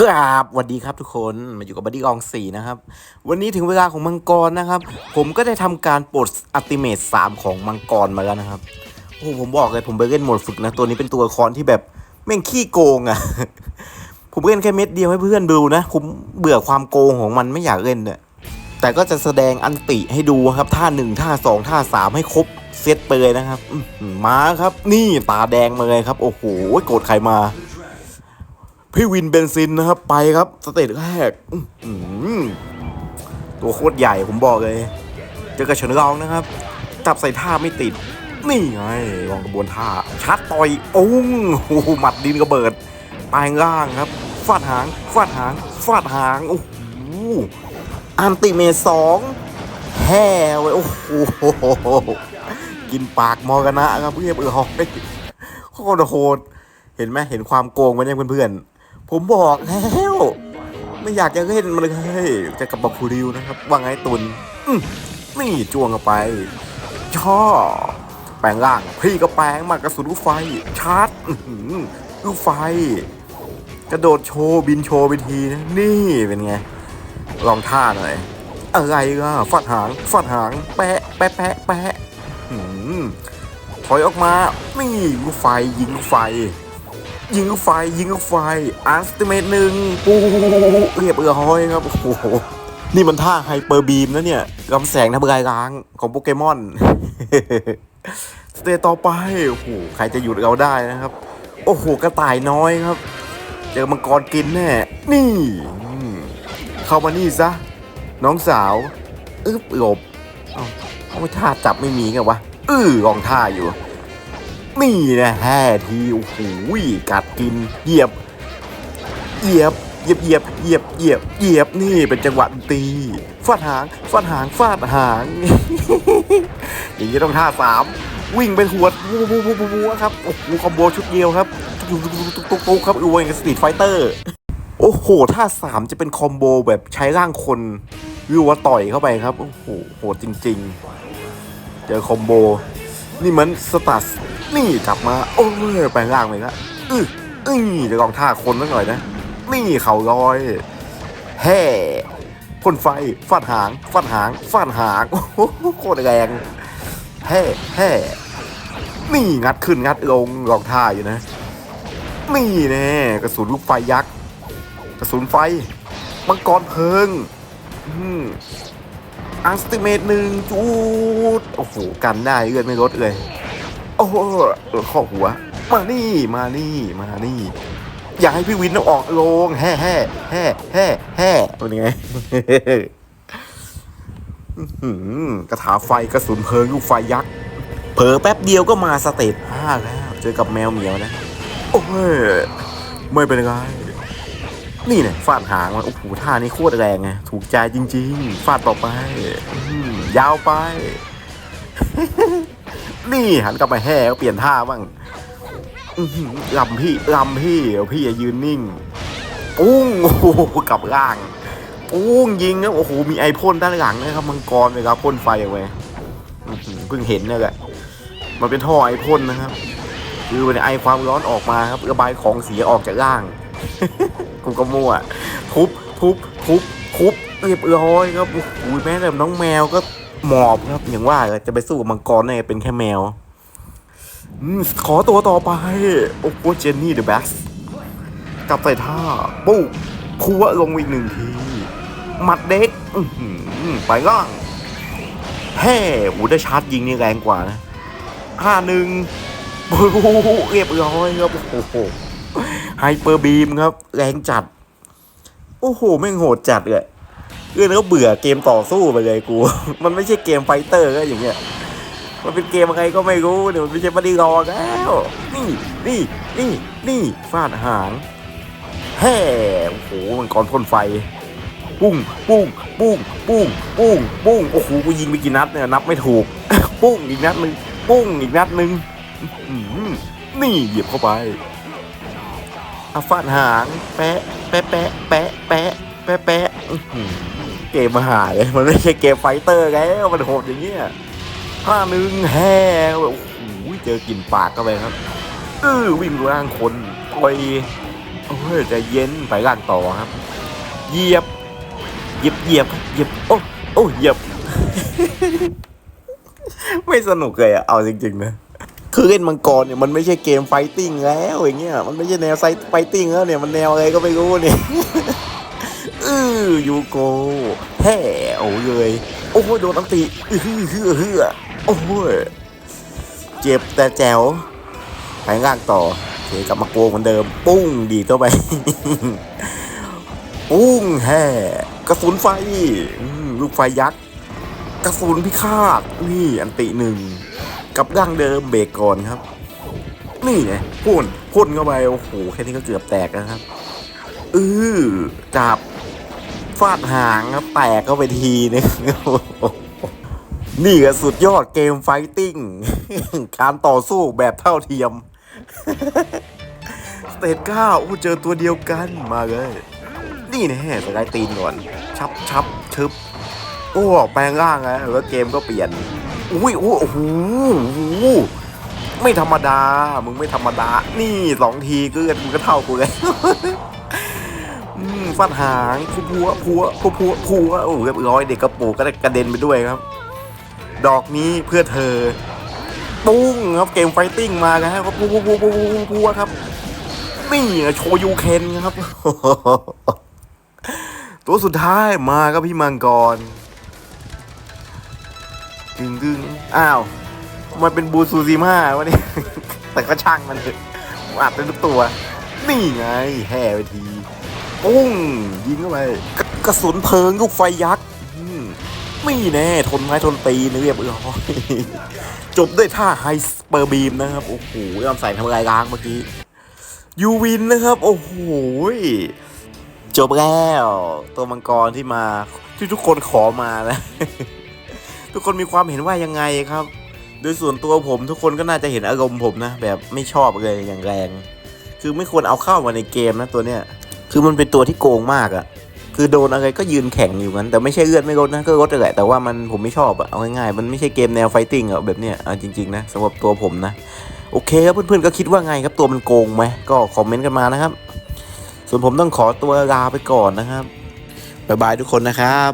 กราบสวัสดีครับทุกคนมาอยู่กับบัดดี้กองสี่นะครับ วันนี้ถึงเวลาของมังกรนะครับ ผมก็ได้ทำการปลดอัติเมตสามของมังกรมาแล้วนะครับโอ้โหผมบอกเลยผมไปเล่นโหมดฝึกนะ ตัวนี้เป็นตัวละครที่แบบแม่งขี้โกงอะ่ะ ผมเล่นแค่เม็ดเดียวให้เพื่อนดูนะ ผมเบื่อความโกงของมันไม่อยากเล่นเนี่ยแต่ก็จะแสดงอันติให้ดูครับท่าหนึ่งท่าสองท่าสามให้ครบเซตไปเลยนะครับมาครับ นี่ตาแดงมาเลยครับ โอ้โหโกรธใครมา พี่วินเบนซินนะครับ ไปครับ สเตจแรกตัวโคตรใหญ่ผมบอกเลย เจอกับเฉินรองนะครับ จับใส่ท่าไม่ติด นี่ไงลองกระบวนท่าชัดต่อยโอ้งโอ้หมัดดินกระเบิดปลายล่างครับฟาดหางฟาดหางฟาดหางโอ้โหอันติเมสองแห่ไว้โอ้โหกินปากมอกันนะครับเพื่อนเออหอยโคตรโหดเห็นไหมเห็นความโกงไหมเนี่ยเพื่อนๆ ผมบอกแล้ว ไม่อยากจะเล่นมันเลยจะกับบักคูริวนะครับ ว่าไงตุนนี่จ้วงเข้าไปช่อแปลงร่าง พี่ก็แปลงมากระสุนลูกไฟชาร์จลูกไฟ กระโดดโชว์บินโชว์ไปทีนะนี่เป็นไง ลองท่าหน่อย อะไรล่ะฟาดหางฟาดหาง แปะแปะแปะแปะถอยออกมา นี่ลูกไฟยิงลูกไฟ ยิงไฟยิงไฟอาร์สติเมตหนึ่งปูเรียบเอือห้อยครับโอ้โหนี่มันท่าไฮเปอร์บีมนะเนี่ยลำแสงทำลายล้างของโปเกมอนสเตจต่อไปโอ้โหใครจะหยุดเราได้นะครับ โอ้โหกระต่ายน้อยครับ เจอมังกรกินแน่นี่เข้ามานี่ซะน้องสาวอึ๊บหลบเอ้าเอาท่าจับไม่มีไงวะ อื้อลองท่าอยู่ นี่นะแฮ่ทีโอ้โหกัดกินเหยียบเหยียบเหยียบเหยียบเหยียบเหยียบเหยียบนี่เป็นจังหวะตีฟาดหางฟาดหางฟาดหางอย่างนี้ต้องท่าสามวิ่งเป็นหัวดวูวูวูวูวูครับโอ้โหคอมโบชุดเดียวครับตุ๊กตุ๊กตุ๊กตุ๊กตุ๊กครับอวยกับสตรีทไฟเตอร์โอ้โหท่าสามจะเป็นคอมโบแบบใช้ร่างคนวิวว่าต่อยเข้าไปครับโอ้โหโหดจริง ๆ เจอคอมโบนี่เหมือนสตัส นี่กลับมา โอ้ยไปล่างไปละอื้ออื้อจะลองท่าคนสักหน่อยนะ นี่เข่าลอย แห่พ่นไฟฟาดหางฟาดหางฟาดหางโอ้โหโคตรแรงแห่แห่นี่งัดขึ้นงัดลงลองท่าอยู่นะ นี่แน่กระสุนลูกไฟยักษ์กระสุนไฟมังกรเพลิงอังสติเมตหนึ่งจูดโอ้โห กันได้เอื้อนไม่ลดเลย โอ้โหข้อหัว มานี่มานี่มานี่ อยากให้พี่วินต้องออกโรงแฮ่แฮ่แฮ่แฮ่แฮ่เป็นไงกระถาไฟกระสุนเพลิงลูกไฟยักษ์เผลอแป๊บเดียวก็มาสเตจห้าแล้ว เจอกับแมวเหมียวนะโอ้ยไม่เป็นไรนี่เนี่ยฟาดหางมันโอ้โหท่านี้โคตรแรงไงถูกใจจริง ๆ ฟาดต่อไปอยาวไป นี่หันกลับมาแห่ก็เปลี่ยนท่าบ้างลำพี่ลำพี่เดี๋ยวพี่อย่ายืนนิ่งปุ้งโอ้โหกลับล่างปุ้งยิงนะโอ้โหมีไอพ่นด้านหลังนะครับมังกรเลยครับพ่นไฟเอาไว้เพิ่งเห็นเนี่ยแหละมันเป็นท่อไอพ่นนะครับ คือมันไอความร้อนออกมาครับระบายของเสียออกจากล่างกูก็มั่วทุบทุบทุบทุบเรียบร้อยครับโอ้โหแม้แต่น้องแมวก็ หมอบครับอย่างว่าจะไปสู้กับมังกรเนี่ยเป็นแค่แมวขอตัวต่อไป โอ้โหเจนนี่เดอะแบ็กกลับใส่ท่า ปุ๊บพัวลงอีกหนึ่งทีหมัดเด็กไปล่างแฮ่โอ้ได้ชาร์จยิงนี่แรงกว่านะห้าหนึ่งโอ้โหเรียบร้อยครับ โอ้โหไฮเปอร์บีมครับ แรงจัด โอ้โห แม่งโหดจัดเลย เอื้อนก็เบื่อเกมต่อสู้ไปเลยกู มันไม่ใช่เกมไฟเตอร์ก็อย่างเงี้ย มันเป็นเกมอะไรก็ไม่รู้เนี่ยมันไม่ใช่บัดดี้รอแล้วนี่นี่นี่นี่ฟาดหางแฮ่โอ้โหมันก่อนพ่นไฟ ปุ้งปุ้งปุ้งปุ้งปุ้งปุ้งโอ้โหกูยิงไปกี่นัดเนี่ยนับไม่ถูก ปุ้งอีกนัดหนึ่งปุ้งอีกนัดหนึ่งนี่เหยียบเข้าไปเอาฟาดหาง แปะแปะแปะแปะแปะแปะแปะ เกมมหาเลยมันไม่ใช่เกมไฟเตอร์ไงมันโหดอย่างเงี้ยห้าหนึ่งแฮ่โอ้โหเจอกลิ่นปากเข้าไปครับเออวิ่งร่างคนต่อยโอ้ยใจเย็นไปล่างต่อครับเหยียบเหยียบเหยียบเหยียบโอ้โอ้เหยียบ ไม่สนุกเลยอะเอาจริงๆนะคือเล่นมังกรเนี่ยมันไม่ใช่เกมไฟติ้งแล้วอย่างเงี้ยมันไม่ใช่แนวไซไฟติ้งแล้วเนี่ยมันแนวอะไรก็ไม่รู้เนี่ย อือยูโกแฮ่โอ้เลยโอ้โหโดนอันติอือฮือฮือฮือโอ้โหเจ็บแต่แจ๋วไปล่างต่อโอเคกลับมาโกงเหมือนเดิม ปุ้งดีเข้าไป ปุ้งแฮ่กระสุนไฟลูกไฟยักษ์กระสุนพิฆาตนี่อันติหนึ่งกับร่างเดิมเบรกก่อนครับ นี่ไงพ่นพ่นเข้าไปโอ้โหแค่นี้ก็เกือบแตกแล้วครับอือจับ ฟาดหางครับแตกเข้าไปทีนึงนี่ก็สุดยอดเกมไฟติ้ง การต่อสู้แบบเท่าเทียม สเตจก้าโอ้เจอตัวเดียวกันมาเลย นี่แน่สไลด์ตีนก่อน ชับชับชึบโอ้แปลงร่างนะแล้วเกมก็เปลี่ยน อุ้ยโอ้โหไม่ธรรมดา มึงไม่ธรรมดา นี่สองทีก็มึงก็เท่ากูเลย ฟาดหางพัวพัวพัวพัวพัวโอ้โหเรียบร้อยเด็กกระปูก็ได้กระเด็นไปด้วยครับ ดอกนี้เพื่อเธอ ปุ้งครับเกมไฟติ้งมาแล้วครับพัวพัวพัวพัวพัวพัวครับนี่โชยูเคนครับ ตัวสุดท้ายมาครับพี่มังกรกึ่งกึ่งอ้าว มันเป็นบูซูซิมาวะเนี่ยแต่ก็ช่างมันเถอะอัดได้ทุกตัว นี่ไง แห่ไปที ปุ้งยิงเข้าไปกระกระสุนเพลิงลูกไฟยักษ์อืมไม่แน่ทนไม้ทนตีนะเรียบร้อยจบด้วยท่าไฮสเปอร์บีมนะครับ โอ้โหยอมใส่ทำลายล้างเมื่อกี้ยูวินนะครับ โอ้โหจบแล้ว ตัวมังกรที่มาที่ทุกคนขอมานะทุกคนมีความเห็นว่ายังไงครับ โดยส่วนตัวผมทุกคนก็น่าจะเห็นอารมณ์ผมนะ แบบไม่ชอบเลยอย่างแรง คือไม่ควรเอาเข้ามาในเกมนะตัวเนี้ย คือมันเป็นตัวที่โกงมากอะ่ะ คือโดนอะไรก็ยืนแข่งอยู่งั้น แต่ไม่ใช่เลือดไม่ลดนะ ก็ลดแหละ แต่ว่ามันผมไม่ชอบอะ่ะ เอาง่ายๆ มันไม่ใช่เกมแนวไฟติ้งอะแบบเนี้ยเอาจริงๆนะสำหรับตัวผมนะ โอเคครับเพื่อนๆก็คิดว่าไงครับตัวมันโกงไหม ก็คอมเมนต์กันมานะครับ ส่วนผมต้องขอตัวลาไปก่อนนะครับบ๊ายบายทุกคนนะครับ